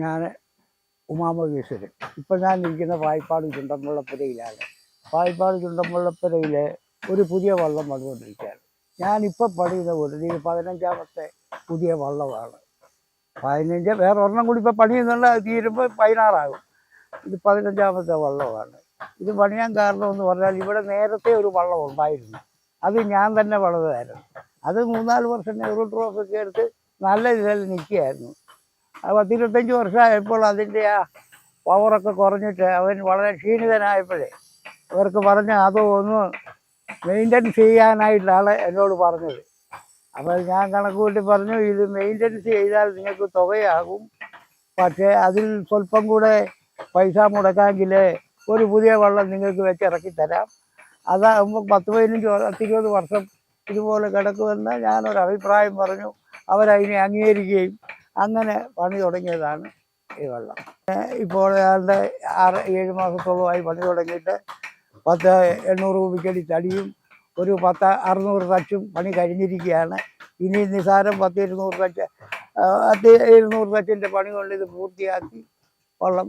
ഞാൻ ഉമാമഹേശ്വരൻ ഇപ്പം ഞാൻ ഇരിക്കുന്ന പായിപ്പാട് ചുണ്ടമ്പുള്ളപ്പുരയിലാണ്. പായിപ്പാട് ചുണ്ടമ്പുള്ളപ്പുരയിൽ ഒരു പുതിയ വള്ളം വന്നുകൊണ്ടിരിക്കുകയാണ്. ഞാനിപ്പോൾ പണിയുന്ന ഇത് പതിനഞ്ചാമത്തെ പുതിയ വള്ളമാണ്. പതിനഞ്ച് വേറെ ഒരെണ്ണം കൂടി ഇപ്പോൾ അത് തീരുമ്പോൾ പതിനാറാകും. ഇത് പതിനഞ്ചാമത്തെ വള്ളമാണ്. ഇത് പണിയാൻ കാരണം എന്ന് പറഞ്ഞാൽ ഇവിടെ നേരത്തെ ഒരു വള്ളം ഉണ്ടായിരുന്നു. അത് ഞാൻ തന്നെ വളർന്നതായിരുന്നു. അത് മൂന്നാൽ വർഷം നെഹ്റു ട്രോഫി ഒക്കെ എടുത്ത് നല്ല രീതിയിൽ നിൽക്കുകയായിരുന്നു. പത്തിരുപത്തഞ്ച് വർഷമായപ്പോൾ അതിന്റെ ആ പവറൊക്കെ കുറഞ്ഞിട്ട് അവൻ വളരെ ക്ഷീണിതനായപ്പോഴേ അവർക്ക് പറഞ്ഞ് അത് ഒന്ന് മെയിന്റനൻസ് ചെയ്യാനായിട്ടാണ് എന്നോട് പറഞ്ഞത്. അപ്പോൾ ഞാൻ കണക്ക് കൂട്ടി പറഞ്ഞു ഇത് മെയിന്റനൻസ് ചെയ്താൽ നിങ്ങൾക്ക് തുകയാകും. പക്ഷേ അതിൽ സ്വല്പം കൂടെ പൈസ മുടക്കാമെങ്കിൽ ഒരു പുതിയ വള്ളം നിങ്ങൾക്ക് വെച്ച് ഇറക്കി തരാം. അതാകുമ്പോൾ പത്ത് പതിനഞ്ച് പത്തിരുപത് വർഷം ഇതുപോലെ കിടക്കുമെന്ന് ഞാനൊരു അഭിപ്രായം പറഞ്ഞു. അവരതിനെ അംഗീകരിക്കുകയും അങ്ങനെ പണി തുടങ്ങിയതാണ് ഈ വെള്ളം. ഇപ്പോൾ ഏതാണ്ട് ആറ് ഏഴ് മാസത്തോളമായി പണി തുടങ്ങിയിട്ട് പത്ത് എണ്ണൂറ് രൂപയ്ക്കടി തടിയും ഒരു പത്ത് അറുന്നൂറ് തച്ചും പണി കഴിഞ്ഞിരിക്കുകയാണ്. ഇനി നിസാരം പത്ത് ഇരുന്നൂറ് തച്ച് പത്ത് ഇരുന്നൂറ് തച്ചിന്റെ പണി കൊണ്ട് ഇത് പൂർത്തിയാക്കി വെള്ളം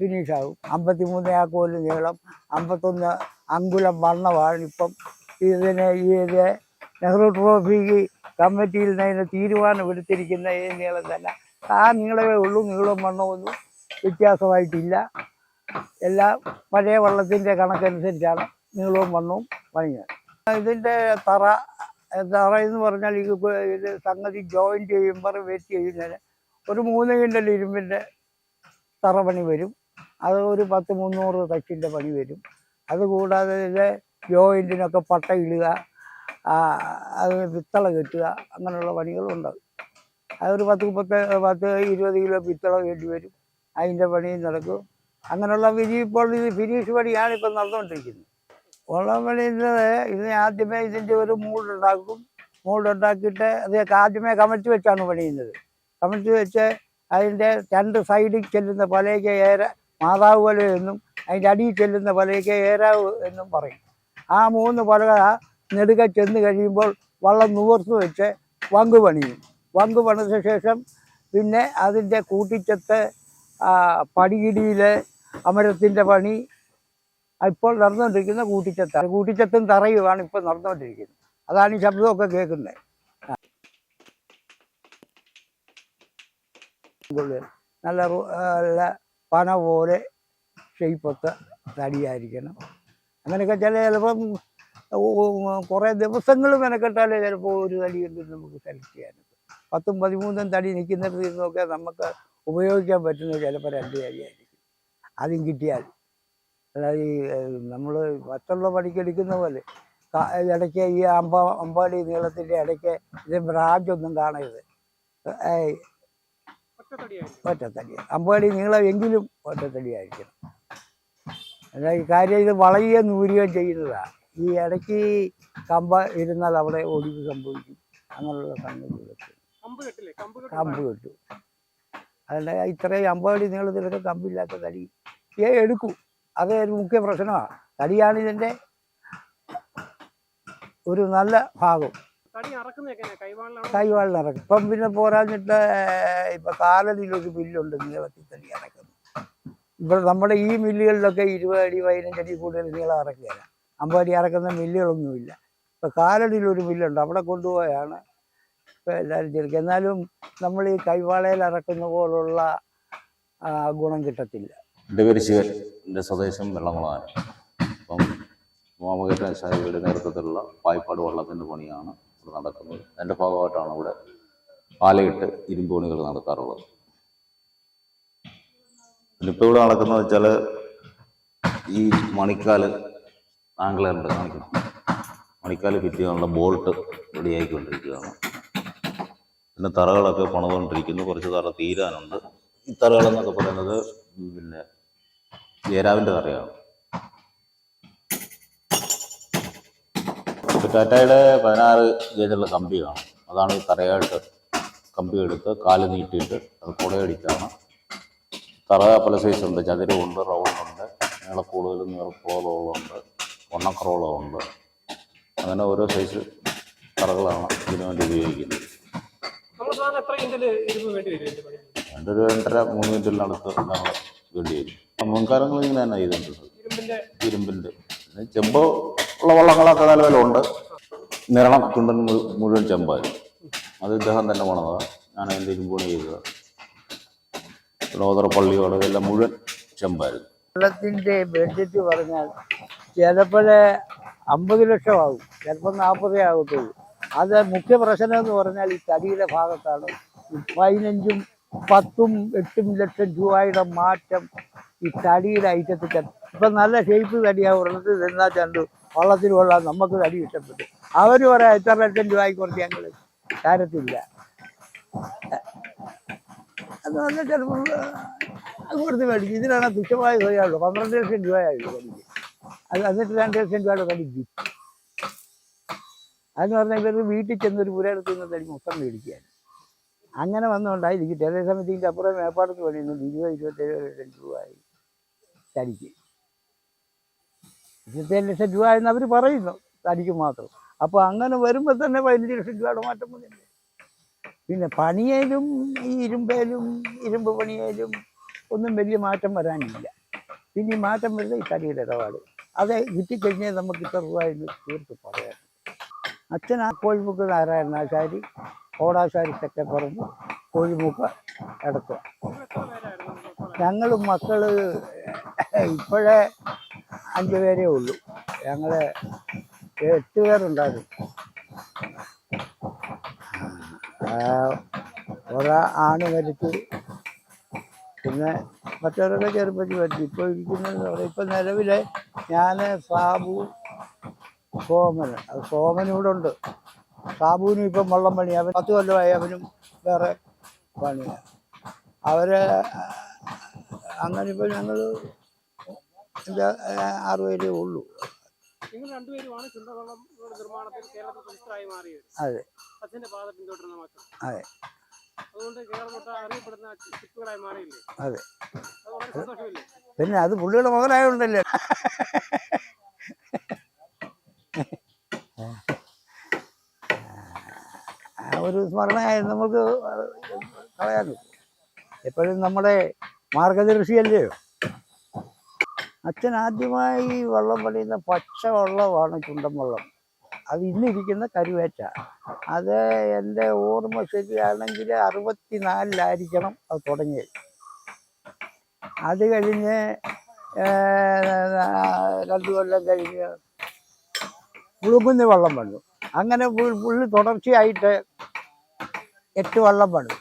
ഫിനിഷാകും അമ്പത്തി മൂന്ന് ആക്കോൽ നീളം അമ്പത്തൊന്ന് അങ്കുലം വണ്ണമാണ് ഇപ്പം. ഇതിന് ഈ നെഹ്റു ട്രോഫിക്ക് കമ്മിറ്റിയിൽ നിന്ന് തീരുമാനം എടുത്തിരിക്കുന്ന ഈ നീളം തന്നെ. ആ നീളമേ ഉള്ളൂ നീളം വണ്ണമൊന്നും വ്യത്യാസമായിട്ടില്ല. എല്ലാം പഴയ വള്ളത്തിന്റെ കണക്കനുസരിച്ചാണ് നീളവും വണ്ണവും പണിയുന്നത്. ഇതിന്റെ തറ തറ എന്ന് പറഞ്ഞാൽ ഈ ഇത് സംഗതി ജോയിന്റ് ചെയ്യുമ്പോൾ വെച്ച് ചെയ്യുന്നതിന് ഒരു മൂന്ന് കിണ്ടൽ ഇരുമ്പിന്റെ തറ പണി വരും. അത് ഒരു പത്ത് മുന്നൂറ് തച്ചിന്റെ പണി വരും. അതുകൂടാതെ ഇത് ജോയിന്റിനൊക്കെ പട്ട ഇടുക അത് പിത്തള കെട്ടുക അങ്ങനെയുള്ള പണികളുണ്ട്. അതൊരു പത്ത് മുപ്പത്തി പത്ത് ഇരുപത് കിലോ പിത്തള കെട്ടി വരും. അതിന്റെ പണിയും നടക്കും. അങ്ങനെയുള്ള വിധി ഇപ്പോൾ ഇത് ഫിനിഷ് പണിയാണ് ഇപ്പം നടന്നുകൊണ്ടിരിക്കുന്നത്. ഉള്ള പണിയുന്നത് ഇത് ആദ്യമേ ഇതിന്റെ ഒരു മൂടുണ്ടാക്കും. മൂടുണ്ടാക്കിയിട്ട് അത് ആദ്യമേ കമഴ്ത്തി വെച്ചാണ് പണിയുന്നത്. കമഴ്ത്തി വെച്ച് അതിന്റെ രണ്ട് സൈഡിൽ ചെല്ലുന്ന പലയ്ക്ക് ഏര മാതാവ് പോലെ എന്നും അതിന്റെ അടിയിൽ ചെല്ലുന്ന പലയ്ക്ക് ഏരാവ് എന്നും പറയും. ആ മൂന്ന് പലക നെടുക ചെന്ന് കഴിയുമ്പോൾ വള്ളം നൂർത്ത് വെച്ച് വങ്ക് പണിയും. വങ്ക് പണിത ശേഷം പിന്നെ അതിന്റെ കൂട്ടിച്ചത്ത് പടിയിടിയിൽ അമരത്തിന്റെ പണി ഇപ്പോൾ നടന്നുകൊണ്ടിരിക്കുന്ന കൂട്ടിച്ചത്താണ് കൂട്ടിച്ചത്തും തറയുമാണ് ഇപ്പോൾ നടന്നുകൊണ്ടിരിക്കുന്നത് അതാണ് ഈ ശബ്ദമൊക്കെ കേൾക്കുന്നത്. നല്ല നല്ല പന പോലെ ഷെയ്പ്പൊക്കെ തടിയായിരിക്കണം. അങ്ങനെയൊക്കെ ചില ചിലപ്പം കുറേ ദിവസങ്ങൾ മെനക്കെട്ടാലേ ചിലപ്പോൾ ഒരു തടി കൊണ്ട് നമുക്ക് സെലക്ട് ചെയ്യാനൊക്കെ പത്തും പതിമൂന്നും തടി നിൽക്കുന്നിടത്ത് നിന്നൊക്കെ നമുക്ക് ഉപയോഗിക്കാൻ പറ്റുന്ന ചിലപ്പോൾ രണ്ട് തടിയായിരിക്കും. അതും കിട്ടിയാൽ അതായത് ഈ നമ്മൾ മറ്റുള്ള പണിക്കെടുക്കുന്ന പോലെ ഇടയ്ക്ക് ഈ അമ്പ അമ്പാടി നീളത്തിന്റെ ഇടയ്ക്ക് ഇത് ബ്രാഞ്ചൊന്നും കാണരുത്. ഒറ്റത്തടി. അമ്പാടി നീളം എങ്കിലും ഒറ്റത്തടിയായിരിക്കണം അതായത് എന്നാൽ ഈ കാര്യം ഇത് വളയുകയും നൂരുകയും ചെയ്യുന്നതാണ് ഈ ഇടയ്ക്ക് കമ്പ ഇരുന്നാൽ അവിടെ ഒടിവ് സംഭവിക്കും. അങ്ങനെയുള്ള സംഗതികളൊക്കെ. കമ്പ് കെട്ടു അതുകൊണ്ട് ഇത്രയും അമ്പടി നീളത്തിലൊക്കെ കമ്പില്ലാത്ത തടി ഏ എടുക്കും. അത് ഒരു മുഖ്യ പ്രശ്നമാണ് തടിയാണ് ഇതിന്റെ ഒരു നല്ല ഭാഗം. തടി കൈവാളിൽ ഇറക്കും ഇപ്പം പിന്നെ പോരാഞ്ഞിട്ട് ഇപ്പം കാലടിയിലൊരു മില്ലുണ്ട് നീളത്തിൽ തന്നെ ഇറക്കുന്നത് ഇവിടെ നമ്മുടെ ഈ മില്ലുകളിലൊക്കെ ഇരുപത് അടി പതിനഞ്ചടി കൂടുതൽ നീളം ഇറക്കുകയില്ല അമ്പത് അടി ഇറക്കുന്ന മില്ലുകളൊന്നുമില്ല കാലടിയിൽ ഒരു മില്ലുണ്ട് അവിടെ കൊണ്ടുപോയാണ്. ഇപ്പൊ എല്ലാവരും ചെറുക്കുക എന്നാലും നമ്മൾ ഈ കൈവാളയിൽ ഇറക്കുന്ന പോലുള്ള ഗുണം കിട്ടത്തില്ല. എന്റെ പേര് ശിവൻ എന്റെ സ്വദേശം വെള്ളമുളകാണ് അപ്പം സാഹിബിയുടെ നേതൃത്വത്തിലുള്ള പായ്പാട് വള്ളത്തിന്റെ പണിയാണ് ഇവിടെ നടക്കുന്നത്. അതിന്റെ ഭാഗമായിട്ടാണ് ഇവിടെ പാലയിട്ട് ഇരുമ്പ് പണികൾ നടത്താറുള്ളത് പിന്നെ ഇവിടെ നടക്കുന്നത് വെച്ചാൽ ഈ മണിക്കാൽ ആംഗ്ലറുണ്ട് കാണിക്കണം മണിക്കാൽ ഫിറ്റ് ചെയ്യാനുള്ള ബോൾട്ട് റെഡിയായിക്കൊണ്ടിരിക്കുകയാണ് പിന്നെ തറകളൊക്കെ പണിതുകൊണ്ടിരിക്കുന്നു. കുറച്ച് തറ തീരാനുണ്ട്. ഈ തറകളെന്നൊക്കെ പറയുന്നത് പിന്നെ ജയരാവിന്റെ തറയാണ്. ടാറ്റയുടെ പതിനാറ് ഗേജുള്ള കമ്പി കാണും. അതാണ് ഈ തറയായിട്ട് കമ്പി എടുത്ത് കാൽ നീട്ടിയിട്ട് അത് കുടയടിച്ചാണ്. തറ പല സൈസുണ്ട് ചതുരമുണ്ട് റൗണ്ടുണ്ട് നീളക്കൂടുതലും നീളക്കുറവുകളുണ്ട് ഉണ്ട് അങ്ങനെ ഓരോ സൈസ് കറകളാണ് ഇതിനു വേണ്ടി ഉപയോഗിക്കുന്നത്. ഇതിന്റെ രണ്ടര മൂന്ന് മിനിറ്റിനടുത്ത് നമ്മൾ വേണ്ടി വരും. മുൻകാലങ്ങൾ ഇങ്ങനെ തന്നെ ചെയ്തിട്ടുണ്ട്. ഇരുമ്പിന്റെ ചെമ്പ് ഉള്ള വള്ളങ്ങളൊക്കെ നിലവിലുണ്ട് നിറണം ചുണ്ടൻ മുഴുവൻ ചെമ്പായിരുന്നു അത് ഇദ്ദേഹം തന്നെ പണിതാണ് ഞാൻ അതിന്റെ ഇരുമ്പൂണി ചെയ്തത്. ലോതറ പള്ളിയോട് എല്ലാം മുഴുവൻ ചെമ്പായിരുന്നു. വെള്ളത്തിന്റെ ബഡ്ജറ്റ് പറഞ്ഞാൽ ചിലപ്പോൾ അമ്പത് ലക്ഷമാകും ചിലപ്പോൾ നാൽപ്പതേ ആകത്തുള്ളൂ. അത് മുഖ്യ പ്രശ്നം എന്ന് പറഞ്ഞാൽ ഈ തടിയുടെ ഭാഗത്താണ്. പതിനഞ്ചും പത്തും എട്ടും ലക്ഷം രൂപയുടെ മാറ്റം ഈ തടിയുടെ ഐറ്റത്തിൽ ഇപ്പം നല്ല ഷേപ്പ് തടിയാണ് ഒരെണ്ണത്തിൽ നിന്നാൽ ചണ്ടു വള്ളത്തിൽ കൊള്ളാൻ നമുക്ക് തടി ഇഷ്ടപ്പെട്ടു. അവർ പറയാം എത്ര ലക്ഷം രൂപയ്ക്ക് കുറച്ച് ഞങ്ങൾ കാര്യത്തില്ല അത് പറഞ്ഞാൽ ചിലപ്പോൾ അത് കൊടുത്ത് മേടിക്കും. ഇതിനാണ് തുച്ഛമായ തുകയുള്ളൂ പന്ത്രണ്ട് ലക്ഷം രൂപയായുള്ളൂ കടിക്ക്. അത് എന്നിട്ട് രണ്ട് ലക്ഷം രൂപയുടെ കടിക്ക്. അതെന്ന് പറഞ്ഞാൽ ഇവർക്ക് വീട്ടിൽ ചെന്നൊരു പുരയിടത്ത് നിന്ന് തടി മൊത്തം മേടിക്കുകയാണ്. അങ്ങനെ വന്നുകൊണ്ടായിരിക്കും ചെറിയ സമയത്ത് അപ്പുറം മേപ്പാടത്ത് പണിയുന്നുണ്ട്. ഇരുപത് ഇരുപത്തേഴ് ലക്ഷം രൂപയായി തടിക്ക് ഇരുപത്തേഴ് ലക്ഷം രൂപ എന്ന് അവർ പറയുന്നു തടിക്ക് മാത്രം. അപ്പോൾ അങ്ങനെ വരുമ്പോൾ തന്നെ പതിനഞ്ച് ലക്ഷം രൂപയുടെ മാറ്റം വന്നില്ലേ പിന്നെ പണിയേലും ഈ ഇരുമ്പേലും ഇരുമ്പ് പണിയേലും ഒന്നും വലിയ മാറ്റം വരാനില്ല. പിന്നെ ഈ മാറ്റം വരുന്നത് ഈ തടിയുടെ ഇടപാട്. അത് കിട്ടിക്കഴിഞ്ഞാൽ നമുക്ക് ഇത്ര രൂപ എന്ന് തീർത്ത് പറയാം. അച്ഛൻ ആ കോഴിമുക്ക് നാരായണാശാരി ഓടാശാരി കോഴിമുക്ക് ഇടത്ത് നിങ്ങൾ എത്ര മക്കളെ? ഞങ്ങൾ മക്കൾ ഇപ്പോഴേ അഞ്ച് പേരേ ഉള്ളൂ. ഞങ്ങൾ എട്ട് പേരുണ്ടായിരുന്നു ആ, ഒരാ ആണ് മരിച്ചു. പിന്നെ മറ്റവരൊക്കെ ചെറുപ്പത്തിൽ മരിച്ചു. ഇപ്പോൾ ഇരിക്കുന്നത് ഇപ്പം നിലവിലെ ഞാൻ സാബു സോമൻ അത് സോമൻ ഇവിടെ ഉണ്ട്. സാബുവിനും ഇപ്പം വള്ളം പണി. അവൻ പത്ത് കൊല്ലമായി അവനും വേറെ പണിയാണ് അവരെ അങ്ങനെ ഇപ്പോൾ ഞങ്ങൾ ആറ് പേരേ ഉള്ളൂ. നിങ്ങൾ രണ്ടുപേരുമാണ് ചിന്തകളം നിർമ്മാണത്തിൽ കേരളത്തിൽ പ്രതിഷ്ഠരായി മാറിയത്. അതെ. അച്ഛന്റെ പാത പിന്തുടരുന്ന മക്കൾ അതെ. അതുകൊണ്ട് കേരളം അറിയപ്പെടുന്ന ചിപ്പുകളായി മാറിയില്ലേ? അതെ. സന്തോഷമില്ലേ? പിന്നെ അത് പുള്ളിയുടെ മുതലായോണ്ടല്ലേ ആ ഒരു സ്മരണയായി നമുക്ക് കളയാൻ എപ്പോഴും നമ്മുടെ മാർഗദർശിയല്ലയോ? അച്ഛൻ ആദ്യമായി വള്ളം പണിയുന്ന പച്ച വള്ളമാണ് ചുണ്ടൻ വള്ളം അത് ഇന്നിരിക്കുന്ന കരുവേറ്റ. അത് എന്റെ ഓർമ്മ ശരിയാണെങ്കിൽ അറുപത്തി നാലിലായിരിക്കണം അത് തുടങ്ങിയത്. അത് കഴിഞ്ഞ് രണ്ടു കൊല്ലം കഴിഞ്ഞ് പുളുങ്കുന്ന് വള്ളം പണിതു അങ്ങനെ പുള്ളി തുടർച്ചയായിട്ട് എട്ട് വള്ളം പണിതു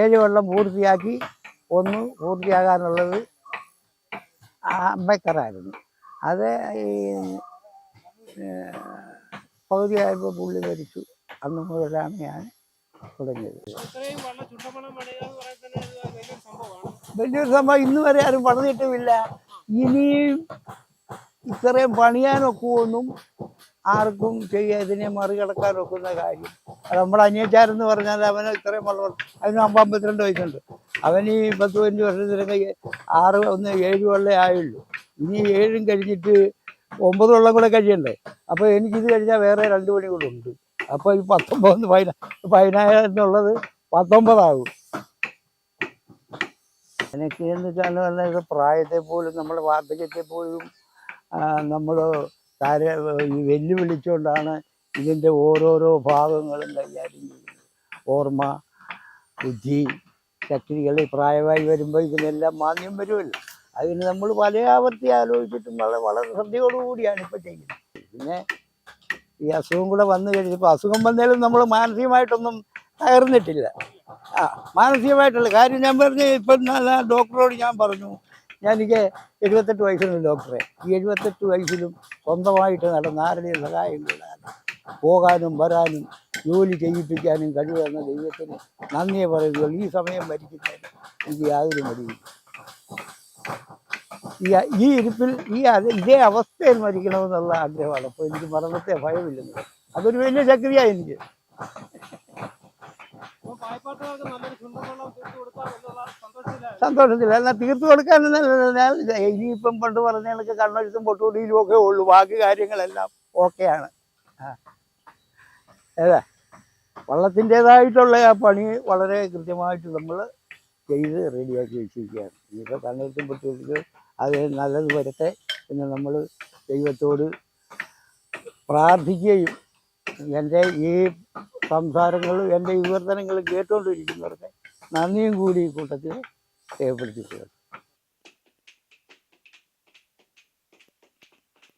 ഏഴ് വള്ളം പൂർത്തിയാക്കി ഒന്ന് പൂർത്തിയാകാനുള്ളത് അമ്പേക്കറായിരുന്നു. അത് ഈ പകുതിയായപ്പോൾ പുള്ളി മരിച്ചു. അന്ന് മുതലാണ് ഞാൻ തുടങ്ങിയത്. വലിയൊരു സംഭവം ഇന്ന് വരെ ആരും പണിതിട്ടുമില്ല ഇനിയും ഇത്രയും പണിയാനൊക്കുമൊന്നും ആർക്കും ചെയ്യുക ഇതിനെ മറികടക്കാൻ ഒക്കുന്ന കാര്യം. അത് നമ്മുടെ അനിയച്ചാരെന്ന് പറഞ്ഞാൽ അവന് ഇത്രയും വളർ അമ്പത് അമ്പത്തിരണ്ട് വയസ്സുണ്ട്. അവൻ ഈ പത്ത് പതിനഞ്ച് വർഷത്തിലൊക്കെ ആറ് ഒന്ന് ഏഴ് വെള്ളേ ആയുള്ളൂ. ഇനി ഏഴും കഴിഞ്ഞിട്ട് ഒമ്പത് വെള്ളം കൂടെ കഴിയണ്ടേ? അപ്പോൾ എനിക്കിത് കഴിഞ്ഞാൽ വേറെ രണ്ട് പണി കൂടെ ഉണ്ട്. അപ്പോൾ ഈ പത്തൊമ്പത് പതിനാ പതിനായിരം എന്നുള്ളത് പത്തൊമ്പതാകും. എനിക്ക് എന്ന് വെച്ചാൽ പ്രായത്തെ പോലും നമ്മുടെ വാർദ്ധക്യത്തെ പോലും നമ്മൾ താര വെല്ലുവിളിച്ചുകൊണ്ടാണ് ഇതിന്റെ ഓരോരോ ഭാഗങ്ങളും കൈകാര്യം ചെയ്യുന്നത്. ഓർമ്മ ബുദ്ധി ശക്തികൾ പ്രായമായി വരുമ്പോൾ ഇതിനെല്ലാം മാന്യം വരുമല്ലോ. അതിന് നമ്മൾ പല ആവർത്തി ആലോചിച്ചിട്ടും വളരെ വളരെ ശ്രദ്ധയോടുകൂടിയാണ് ഇപ്പോൾ ചെയ്യുന്നത്. പിന്നെ ഈ അസുഖം കൂടെ വന്നു കഴിഞ്ഞപ്പോൾ അസുഖം വന്നാലും നമ്മൾ മാനസികമായിട്ടൊന്നും തകർന്നിട്ടില്ല. ആ മാനസികമായിട്ടുള്ള കാര്യം ഞാൻ പറഞ്ഞു ഇപ്പം ഡോക്ടറോട് ഞാൻ പറഞ്ഞു ഞാൻ എനിക്ക് എഴുപത്തെട്ട് വയസ്സിലും ഡോക്ടറെ ഈ എഴുപത്തെട്ട് വയസ്സിലും സ്വന്തമായിട്ട് നടന്ന ആരുടെയും സഹായം കൂടാതെ പോകാനും വരാനും ജോലി ചെയ്യിപ്പിക്കാനും കഴിവെന്ന ദൈവത്തിന് നന്ദിയെ പറയുകയുള്ളൂ ഈ സമയം ഭരിക്കുന്നതിന് എനിക്ക് യാതൊരു മടിയില്ല. ഈ ഇരിപ്പിൽ ഈ ഇതേ അവസ്ഥയിൽ മരിക്കണമെന്നുള്ള ആഗ്രഹമാണ്. അപ്പോൾ എനിക്ക് മരണത്തെ ഭയമില്ലെന്ന്. അതൊരു വലിയ ശക്തിയാണ് എനിക്ക്. സന്തോഷത്തില്ല എന്നാൽ തീർത്തു കൊടുക്കാൻ ഇനിയിപ്പം പണ്ട് പറഞ്ഞ കണക്ക് കണ്ണൊഴുത്തും പൊട്ടുകൂടിയിലും ഒക്കെ ഉള്ളൂ. ബാക്കി കാര്യങ്ങളെല്ലാം ഓക്കെയാണ്. ഏതാ? വള്ളത്തിന്റെതായിട്ടുള്ള ആ പണി വളരെ കൃത്യമായിട്ട് നമ്മൾ ചെയ്ത് റെഡിയാക്കി വെച്ചിരിക്കുകയാണ്. ഇനിയിപ്പോൾ കണ്ണൊഴുത്തും പൊട്ടുകൂടിയിലും അത് നല്ലത് വരട്ടെ എന്ന് നമ്മൾ ദൈവത്തോട് പ്രാർത്ഥിക്കുകയും എന്റെ ഈ സംസാരങ്ങളും എന്റെ വിവർത്തനങ്ങളും കേട്ടുകൊണ്ടിരിക്കുന്നവർക്ക് നന്ദിയും കൂടി ഈ കൂട്ടത്തിൽ രേഖപ്പെടുത്തിയിട്ടുള്ളത്